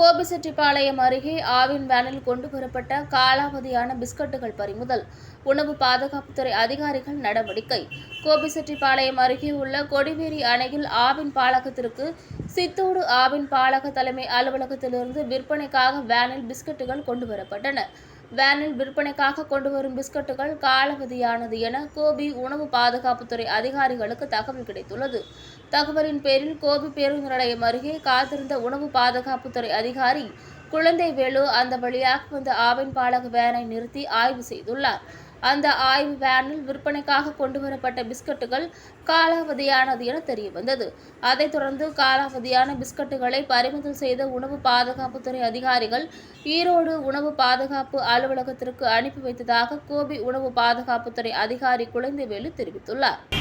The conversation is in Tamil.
கோபிச்செட்டிப்பாளையம் அருகே ஆவின் வேனில் கொண்டு வரப்பட்ட காலாவதியான பிஸ்கட்டுகள் பறிமுதல் உணவு பாதுகாப்புத்துறை அதிகாரிகள் நடவடிக்கை. கோபிச்செட்டிப்பாளையம் அருகே உள்ள கொடிவேரி அணையில் ஆவின் பாலகத்திற்கு சித்தோடு ஆவின் பாலக தலைமை அலுவலகத்திலிருந்து விற்பனைக்காக வேனில் பிஸ்கட்டுகள் கொண்டு வரப்பட்டன. வேனில் விற்பனைக்காக கொண்டு வரும் பிஸ்கட்டுகள் காலாவதியானது என கோபி உணவு பாதுகாப்புத்துறை அதிகாரிகளுக்கு தகவல் கிடைத்துள்ளது. தகவலின் பேரில் கோபி பேருந்து நிலையம் அருகே காத்திருந்த உணவு பாதுகாப்புத்துறை அதிகாரி குழந்தை வேலு அந்த வழியாக வந்த ஆவின் பாலக வேனை நிறுத்தி ஆய்வு செய்துள்ளார். அந்த ஆய்வு வேனில் விற்பனைக்காக கொண்டு வரப்பட்ட பிஸ்கட்டுகள் காலாவதியானது என தெரியவந்தது. அதைத் தொடர்ந்து காலாவதியான பிஸ்கட்டுகளை பறிமுதல் செய்த உணவு பாதுகாப்புத்துறை அதிகாரிகள் ஈரோடு உணவு பாதுகாப்பு அலுவலகத்திற்கு அனுப்பி வைத்ததாக கோபி உணவு பாதுகாப்புத்துறை அதிகாரி குழந்தைவேலு தெரிவித்துள்ளார்.